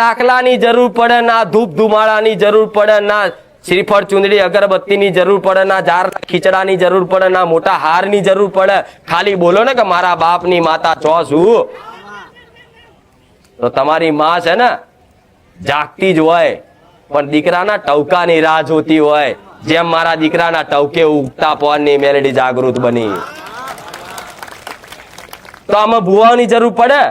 ડાકલાની જરૂર પડે ના, ધૂપ ધુમાડાની જરૂર પડે ના, શ્રીફળ ચુંદડી, અગરબત્તીની જરૂર પડે ના, જાર ખીચડાની જરૂર પડે ના, મોટા હારની જરૂર પડે. ખાલી બોલો ને કે મારા બાપની માતા છો છું તો તમારી માં છે ને, જાગતી જ હોય, પણ દીકરાના ટવકાની રાહ જોતી હોય. જેમ મારા દીકરાના ટવકે ઉગતા પવનની મેલેડી જાગૃત બની. તો આમાં ભુવાની જરૂર પડે?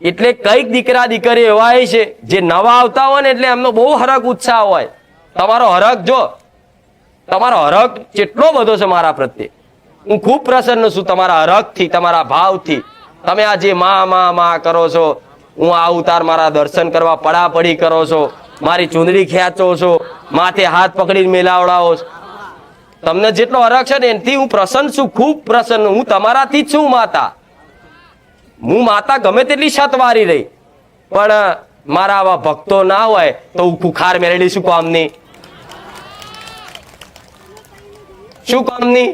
એટલે કંઈક દીકરા દીકરી એવા છે, જે નવા આવતા હોય ને એટલે એમનો બહુ હરક ઉત્સાહ હોય. તમારો હરક જો, તમારો હરક કેટલો બધો છે મારા પ્રત્યે. હું ખૂબ પ્રસન્ન છું તમારા હરકથી તમારા ભાવથી. તમે આ જે મા મા મા કરો છો, હું આ ઉતાર મારા દર્શન કરવા પડાપડી કરો છો, મારી ચૂંદડી ખેંચો છો, માથે હાથ પકડીને મેલાવડાવો તમને જેટલો હરક છે ને, એનાથી હું પ્રસન્ન છું, ખૂબ પ્રસન્ન. હું તમારાથી જ છું, માતા. હું માતા ગમે તેટલી છત વારી રહી, પણ મારા આવા ભક્તો ના હોય તો હું ખુખાર મેળવી શું કામની? શું કામની?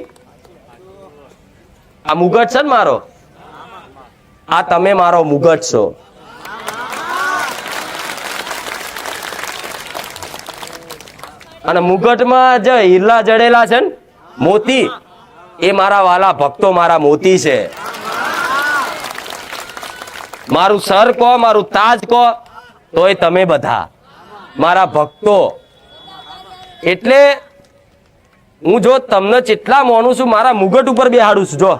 આ મુગટ છે ને મારો? આ તમે મારો મુગટ છો. અને મુગટમાં જે હીરલા જડેલા છે ને, મોતી, એ મારા વાલા ભક્તો મારા મોતી છે. મારું સર કહો, મારું તાજ કહો, તોય તમે બધા, મારા ભક્તો. એટલે હું જો તમને જેટલા મોનું છું, મારા મુગટ ઉપર બેહાડું છું, જો.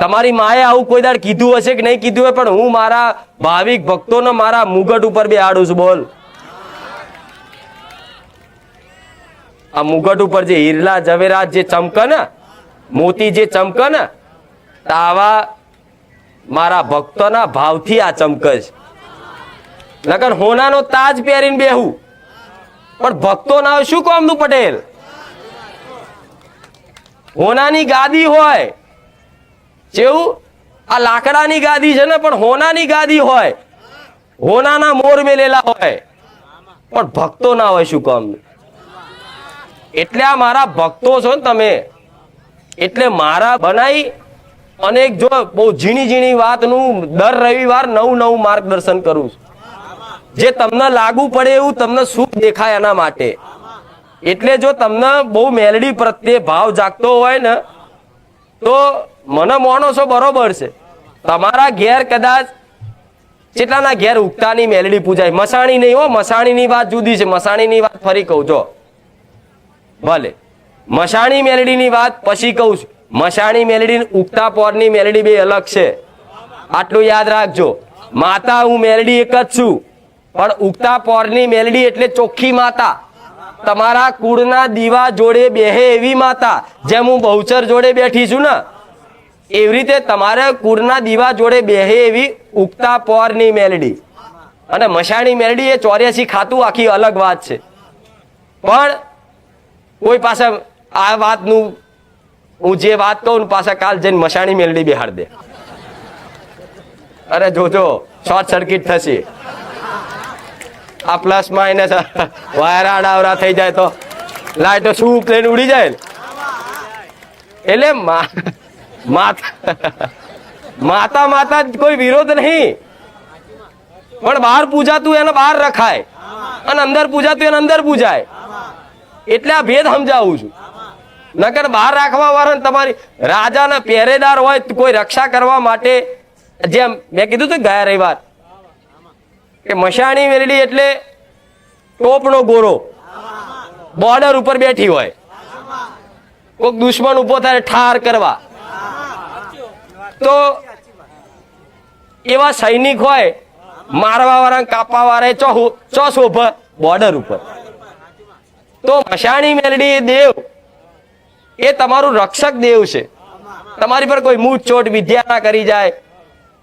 તમારી માએ આવું કોઈ દાડ કીધું હશે કે નહીં કીધું હોય, પણ હું મારા ભાવિક ભક્તોને મારા મુગટ ઉપર બેહાડું છું, બોલ. આ મુગટ ઉપર જે હીરલા જવેરાત જે ચમકે ને મોતી જે ચમકે ને આવા મારા ભક્તોના ભાવથી આ ચમકજ લગન હોનાનો તાજ પહેરીને બેહું. પણ ભક્તો ના શું કોમનું પટેલ? હોનાની ગાદી હોય. જેવું? આ લાકડાની ગાદી છે ને, પણ હોનાની ગાદી હોય. હોનાના મોર મેલેલા હોય. પણ ભક્તો ના હોય શું કામ એટલે આ મારા ભક્તો છો ને તમે. એટલે મારા બનાવી અને એક જો બહુ ઝીણી ઝીણી વાતનું દર રવિવાર નવું નવું માર્ગદર્શન કરું છું. જે તમને લાગુ પડે એવું તમને સુખ દેખાય એના માટે. એટલે જો તમને બહુ મેલડી પ્રત્યે ભાવ જાગતો હોય ને, તો મને માનો બરોબર છે. તમારા ઘેર કદાચ કેટલાના ઘેર ઉગતાની મેલડી પૂજાય. મસાણી નહીં હો, મસાણીની વાત જુદી છે. મસાણીની વાત ફરી કહું, જો. ભલે. મસાણી મેલડીની વાત પછી કહું છું. મસાણી મેલડી ઉગતા પોરની મેલડી બે અલગ છે. આટલું યાદ રાખજો. માતા, હું મેલડી એક જ છું. પણ ઉગતા પોરની મેલડી એટલે ચોખ્ખી માતા. તમારા કુળના દીવા જોડે બેહે એવી માતા, જેમ હું બહુચર જોડે બેઠી છું ને. એવી રીતે તમારે કુળના દીવા જોડે બેહે એવી ઉગતા પોરની મેલડી. અને મસાણી મેલડી એ ચોર્યાસી ખાતું આખી અલગ વાત છે. પણ કોઈ પાસે આ વાતનું હું જે વાત કહું પાછા કાલ જઈને મસાણી મેલડી બિહાર દે. અરે જોજો, શોર્ટ સર્કિટ થશે. આ પ્લસ માઇનસ વાયરા આડાવરા થઈ જાય તો. લાઈટો શું પ્લેન ઉડી જાય એટલે માતા માતા કોઈ વિરોધ નહીં. પણ બહાર પૂજાતું એને બહાર રખાય. અને અંદર પૂજાતું એને અંદર પૂજાય. એટલે આ ભેદ સમજાવું છું. નકર બહાર રાખવા વાળા તમારી રાજાના પહેરેદાર હોય તો કોઈ રક્ષા કરવા માટે જેમ મેં કીધું હતું ગયા રવિવાર, કે મશાણી મેલડી એટલે ટોપનો ગોરો. બોર્ડર ઉપર બેઠી હોય. કોઈક દુશ્મન ઊભો થાય ઠાર કરવા. તો એવા સૈનિક હોય, મારવા વાળા કાપવા વાળા ચો ચો શોભ બોર્ડર ઉપર. તો મશાણી મેલડી દેવ એ તમારું રક્ષક દેવ છે. તમારી પર કોઈ મૂઠ ચોટ વિદ્યા ના કરી જાય,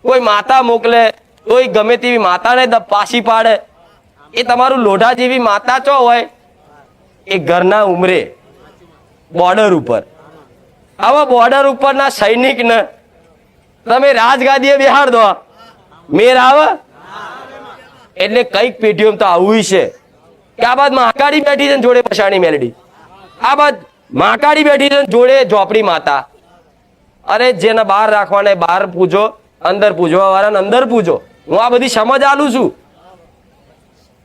કોઈ માતા મોકલે, કોઈ ગમે તેવી માતાને પાછી પાડે, એ તમારું લોઢા જેવી માતા ચો હોય? એ ઘરના ઉમરે, બોર્ડર ઉપર. આવા બોર્ડર ઉપરના સૈનિકને તમે રાજગાદીએ બિહાર દો. મેર આવે. એટલે કંઈક પેઢીઓમાં તો આવું છે. કે આ બાદ મહાકાળી બેઠી છે જોડે પછાણી મેલડી. આ બાદ મહાકાળી બેઠી છે જોડે ઝોપડી માતા. અરે જેને બહાર રાખવાને બહાર પૂજો, અંદર પૂજવા વાળાને અંદર પૂજો. હું આ બધી સમજ આલું છું.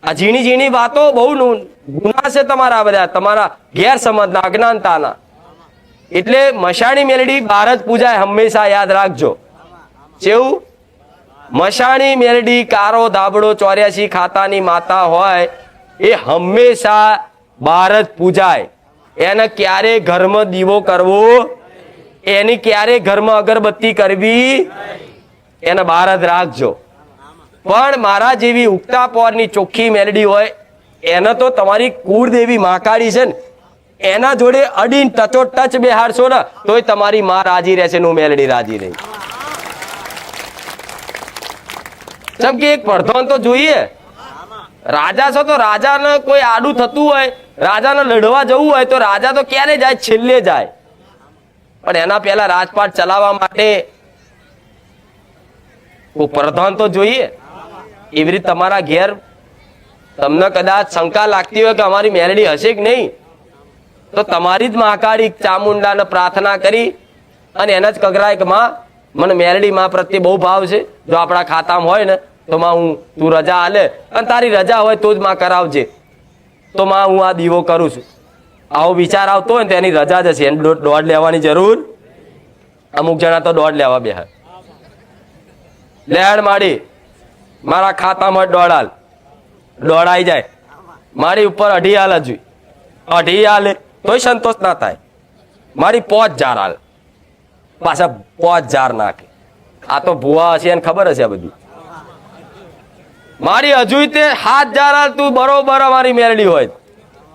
આ ઝીણી ઝીણી વાતો બહુ ગુના છે તમારા બધા, તમારા ગેરસમજના અજ્ઞાનતાના. એટલે મશાણી મેલડી બહાર જ પૂજાય, હંમેશા યાદ રાખજો. કેવું મશાણી મેલડી કારો ધાબળો ચોર્યાસી ખાતાની માતા હોય, એ હંમેશા બહાર જ પૂજાય. એને ક્યારે ઘરમાં દીવો કરવો? એની ક્યારે ઘરમાં અગરબત્તી કરવી? એને બહાર જ રાખજો. પણ મારા જેવી ઉગતા પોરની ચોખ્ખી મેલડી હોય, એને તો તમારી કુળદેવી માકાળી છે ને. એના જોડે અડીન ટચો ટચ બેહાડશો ને, તોય તમારી માં રાજી રહેશે ને, હું મેલડી રાજી રહી જેમ કે એક પડધોન તો જોઈએ. રાજા છો તો રાજાને કોઈ આડું થતું હોય, રાજાને લડવા જવું હોય તો રાજા તો ક્યારે જાય? છેલ્લે જાય. પણ એના પહેલા રાજપાટ ચલાવવા માટે પ્રધાન તો જોઈએ. એવી રીતે તમારા ઘેર તમને કદાચ શંકા લાગતી હોય કે અમારી મેરડી હશે કે નહીં? તો તમારી જ મહાકાળી ચામુંડાને પ્રાર્થના કરી અને એના જ કગરાય કે માં મને મેરડી માં પ્રત્યે બહુ ભાવ છે. જો આપણા ખાતામાં હોય ને તો માં હું, તું રજા આલે અને તારી રજા હોય તો જ માં કરાવજે. તો માં હું આ દીવો કરું છું. આવો વિચાર આવતો હોય ને તેની રજા જ હશે એને દોઢ લેવાની જરૂર અમુક જણા તો દોઢ લેવા બે લેણ માડી, મારા ખાતામાં દોડાલ. દોડાઈ જાય. મારી ઉપર અઢી હાલ હજુ અઢી હાલે તોય સંતોષ ના થાય. મારી પોચ જાર હાલ પાછા પોચ જાર નાખે. આ તો ભુવા હશે એને ખબર હશે આ બધી. મારી હજુ તે હાથ જાર, તું બરોબર અમારી મેરડી હોય.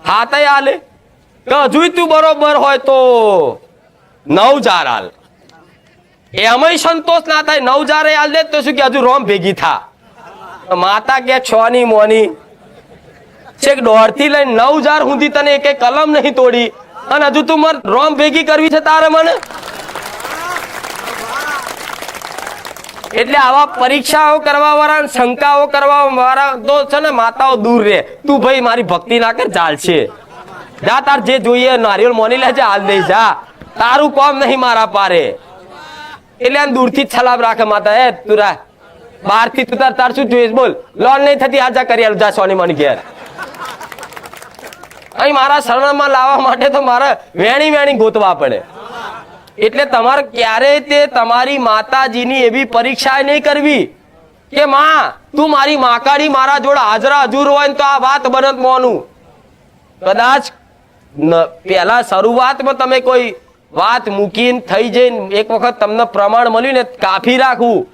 હાથે હાલે કે હજુ તું બરોબર હોય તો નવ જાર હાલ એમાંય સંતોષ ના થાય, નવ જારે હાલ દે, તો શું કે હજુ રોમ ભેગી થા. માતા કે છ ની મોની. છેક દોઢથી લઈને નવ જાર સુધી તને એક કલમ નહીં તોડી. અને હજુ તું મારે, રોમ ભેગી કરવી છે તારે મને? એટલે આવા પરીક્ષાઓ કરવા વાળા શંકાઓ કરવા વાળા તો છે ને માતાઓ દૂર રહે. તું ભાઈ મારી ભક્તિ ના કર ચાલશે જા તાર જે જોઈએ, નારિયેળ મોની લેજે, હાલ દઈ જા. તારું કોમ નહીં મારા પારે. એટલે આમ દૂરથી છલાબ રાખે માતા, એ, તું રા બહારથી તું તાર તાર શું જોઈએ બોલ. લોન નહીં થતી, આજા કરી જા સોની મની ઘેર. અહીં મારા શરણમાં લાવવા માટે તો મારે વેણી વેણી ગોતવા પડે. એટલે તમારે ક્યારેય તે તમારી માતાજીની એવી પરીક્ષા નહીં કરવી. કે માં, તું મારી માકાડી મારા જોડે હાજરા હજુર હોય ને તો આ વાત બનત મોનું. કદાચ પહેલા શરૂઆતમાં તમે કોઈ વાત મૂકીને થઈ જઈને એક વખત તમને પ્રમાણ મળ્યું ને કાફી રાખવું.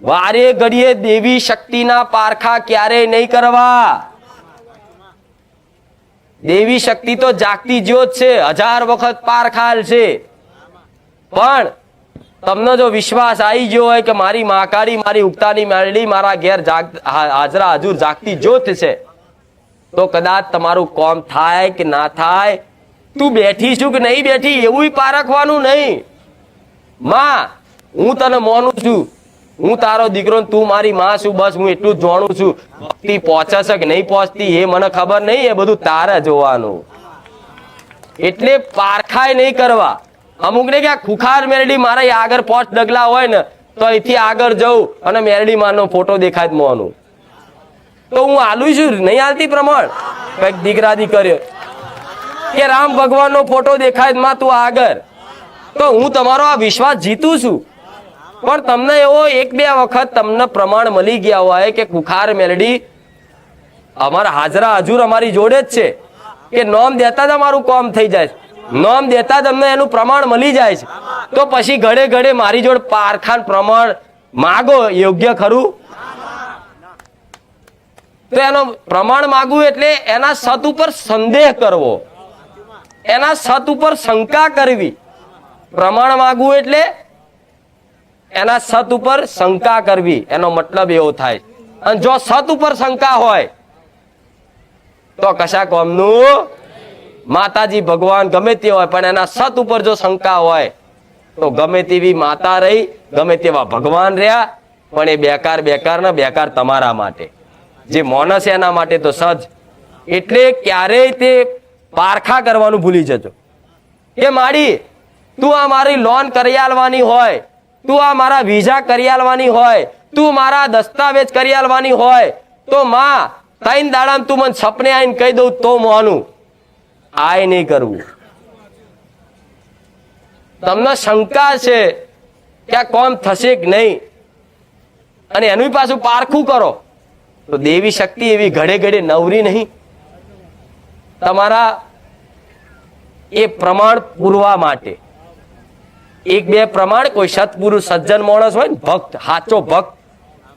વારે ઘડીએ દેવી શક્તિના પારખા ક્યારેય નહીં કરવા. દેવી શક્તિ તો જાગતી જ્યોત છે, હજાર વખત પારખાલ છે. પણ તમને જો વિશ્વાસ આવી ગયો હોય કે મારી માકારી મારી ઉગતાની મેળડી, મારા ઘેર હાજરા હજુર જાગતી જોત છે, તો કદાચ તમારું કોમ થાય કે ના થાય, તું બેઠી છું કે નહીં બેઠી, એવું પારખવાનું નહીં. માં, હું તને મોનું છું, હું તારો દીકરો તું મારી માં છું, બસ હું એટલું જ જાણું છું. ભક્તિ પહોંચે છે કે નહીં પહોંચતી, એ મને ખબર નહીં, એ બધું તારે જોવાનું. એટલે પારખાય નહીં કરવા. અમુક ને ક્યાં ખુખાર મેરડી મારા આગળ પોચ ડગલા હોય ને, તો અહીંથી આગળ જવું અને મેરડી માનો ફોટો દેખાય મોનું. તો હું આલું છું, નહીં હાલતી પ્રમાણ? કંઈક દીકરા દીકરીઓ કે રામ ભગવાનનો ફોટો દેખાયમાં તું આગળ. તો હું તમારો આ વિશ્વાસ જીતું છું. પણ તમને એવો એક બે વખત તમને પ્રમાણ મળી ગયા હોય કે ખુખાર મેલડી અમારા હાજરા હજુર અમારી જોડે જ છે. કે નોમ દેતા જ અમારું કોમ થઈ જાય. નોમ દેતા તમને એનું પ્રમાણ મળી જાય છે. તો પછી ઘડે ઘડે મારી જોડે પારખાન પ્રમાણ માગો, યોગ્ય ખરું? તો એનો પ્રમાણ માગવું એટલે એના સત ઉપર સંદેહ કરવો. એના સત ઉપર શંકા કરવી. પ્રમાણ માગવું એટલે એના સત ઉપર શંકા કરવી. એનો મતલબ એવો થાય. અને જો સત ઉપર શંકા હોય, તો કશા કોમનું માતાજી ભગવાન ગમે તે હોય, પણ એના સત ઉપર જો શંકા હોય, તો ગમે તેવી માતા રહી, ગમે તેવા ભગવાન રહ્યા, પણ એ બેકાર બેકાર ને, બેકાર તમારા માટે. જે મોનસ એના માટે તો સજ. એટલે ક્યારેય તે પારખા કરવાનું ભૂલી જજો. કે માડી, તું આ મારી લોન કરી આલવાની હોય, તું આ મારા વિઝા કરી આલવાની હોય, તું મારા દસ્તાવેજ કરી આલવાની હોય, તો માં તૈન દાડામ તું મને સપને આવીને કહી દઉં તો મોનું આય નહીં કરવું. તમને શંકા છે કે આ કોમ થશે કે નહીં? અને એનું પાછું પારખું કરો. તો દેવી શક્તિ એવી ઘડે ઘડે નવરી નહીં. તમારા એ પ્રમાણ પૂરવા માટે. એક બે પ્રમાણ, કોઈ સત્પુરુષ, સજ્જન માણસ હોય ને, ભક્ત, સાચો ભક્ત,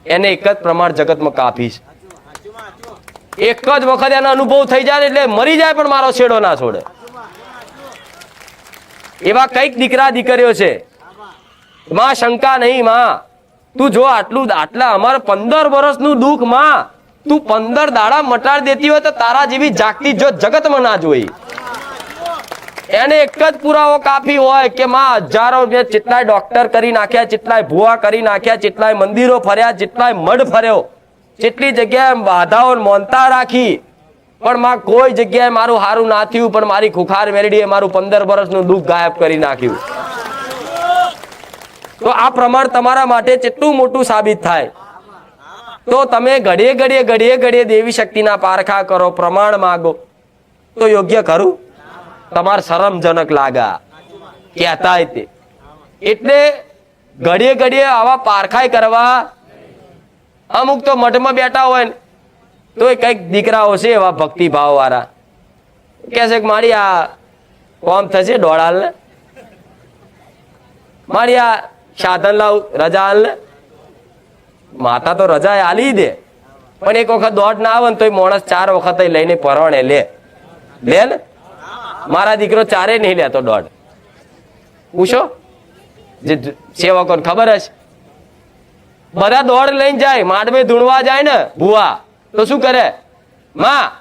એને એક જ પ્રમાણ જગતમાં કાપી છે એક જ વખત એનો અનુભવ થઈ જાય એટલે મરી જાય પણ મારો છેડો ના છોડે. એવા કંઈક દીકરા દીકરીઓ છે. માં શંકા નહીં, માં. તું જો આટલું આટલા અમારે પંદર વર્ષનું દુઃખ, માં. તું પંદર દાડા મટાડી દેતી હોય તો તારા જેવી જાગતી જો જગતમાં ના જોઈ. એને એક જ પુરાવો કાફી હોય કે માં, હજારો જેટલાય ડોક્ટર કરી નાખ્યા જેટલાય ભુવા કરી નાખ્યા જેટલાય મંદિરો ફર્યા જેટલાય મઢ ફર્યો. જેટલી જગ્યાએ બાધાઓ મોનતા રાખી, પણ માં કોઈ જગ્યાએ મારું હારું ના થયું, પણ મારી ખુખાર મેરડીએ મારું પંદર વર્ષનું દુઃખ ગાયબ કરી નાખ્યું. તો આ પ્રમાણ તમારા માટે કેટલું મોટું સાબિત થાય? તો તમે ઘડીએ ઘડીએ ઘડીએ ઘડીએ દેવી શક્તિના પારખા કરો, પ્રમાણ માગો. તો યોગ્ય ખરું? તમારે શરમજનક લાગા. કહેતા એટલે ઘડીએ ઘડીએ આવા પારખાઈ કરવા અમુક તો મઠમાં બેઠા હોય ને તો એ કંઈક દીકરાઓ છે એવા ભક્તિભાવ વાળા કે છે કે મારી આ કોમ થશે દોડાલ ને મારી આ સાધન લાવ રજા હાલ ને માતા તો રજા આલી દે, પણ એક વખત દોઢ ના આવે ને તો માણસ ચાર વખત લઈને પરણે લે. લે ને? મારા દીકરો ચારે નહીં લેતો દોઢ. પૂછો? જે સેવકોને ખબર હશે? બધા દોડ લઈને જાય માંડવે ધૂણવા જાય ને, ભુવા. તો શું કરે? માં,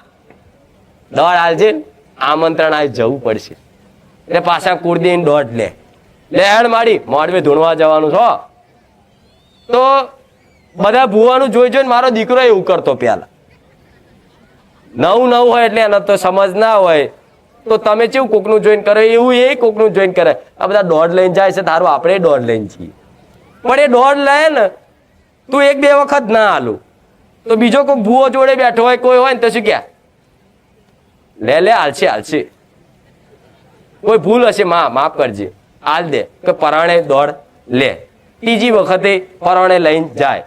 દોડ હાલજે આમંત્રણ આ જવું પડશે. એટલે પાછા કુળદીને દોડ લે. લે હેડ માડી માંડવે ધૂણવા જવાનું છો તો બધા ભુવાનું જોઈ જોઈને મારો દીકરો એવું કરતો પેલા નવું નવું હોય એટલે એને તો સમજ ના હોય. તો તમે કેવું કોકનું જોઈન કરે? એવું એ કોકનું જોઈન કરે. આ બધા દોડ લઈને જાય છે, તારું આપણે દોડ લઈને છીએ. પણ એ દોડ લે ને તું એક બે વખત ના હાલું. તો બીજો કોઈ ભૂવો જોડે બેઠો હોય, કોઈ હોય ને તો શું ક્યાં લે લે, હાલશે હાલશે. કોઈ ભૂલ હશે, માં, માફ કરજે. હાલ દે, કે પરાણે દોડ લે. ત્રીજી વખતે પરાણે લઈને જાય.